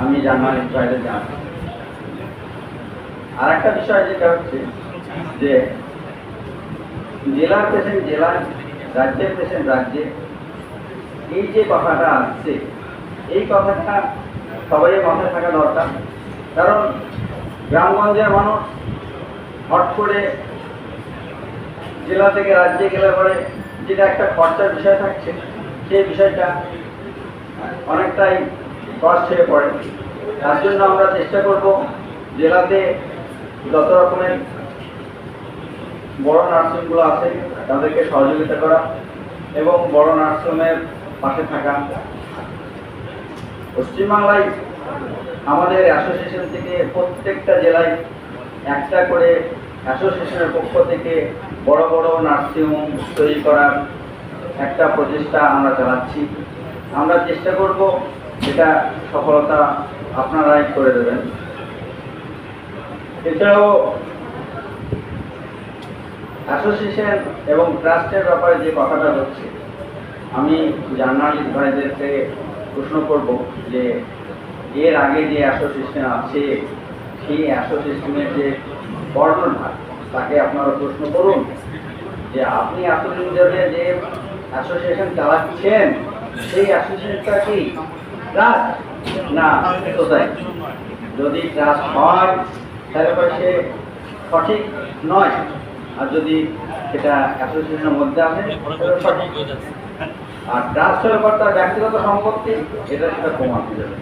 আমি জার্নালিস্ট বাইরে জানি আর একটা বিষয় যেটা হচ্ছে যে, জেলার পেশেন্ট জেলায়, রাজ্যের পেশেন্ট রাজ্যে, এই যে কথাটা আসছে, এই কথাটা সবাই মাথায় থাকা দরকার। কারণ গ্রামগঞ্জের মানুষ হট করে জেলা থেকে রাজ্যে গেলে পরে যেটা একটা খরচার বিষয় থাকছে, সেই বিষয়টা অনেকটাই কষ্ট হয়ে পড়ে তার জন্য আমরা চেষ্টা করব জেলাতে যত রকমের বড় নার্সিংগুলো আছে, তাদেরকে সহযোগিতা করা এবং বড় নার্সিংয়ের পাশে থাকা। পশ্চিমবাংলায় আমাদের অ্যাসোসিয়েশন থেকে প্রত্যেকটা জেলায় একটা করে অ্যাসোসিয়েশনের পক্ষ থেকে বড় বড় নার্সিংহোম তৈরি করার একটা প্রচেষ্টা আমরা চালাচ্ছি। আমরা চেষ্টা করব এটা সফলতা আপনারাই করে দেবেন। এছাড়াও অ্যাসোসিয়েশন এবং ট্রাস্টের ব্যাপারে যে কথাটা হচ্ছে, আমি জার্নালিস্ট ভাইদেরকে প্রশ্ন করব যে এর আগে যে অ্যাসোসিয়েশন আছে, সেই অ্যাসোসিয়েশনের যে বর্ণনা, তাকে আপনারা প্রশ্ন করুন যে আপনি এতদিন ধরে যে অ্যাসোসিয়েশন চালাচ্ছেন, সেই অ্যাসোসিয়েশনটা কি? ট্রাস্ট না সোসাইটি যদি ট্রাস্ট হয়, তাহলে সে সঠিক নয়। আর যদি সেটা অ্যাসোসিয়েশনের মধ্যে আসে সঠিক। আর ট্রাস্ট হলে তার ব্যক্তিগত সম্পত্তি, এটা সেটা কমাতে যাবে।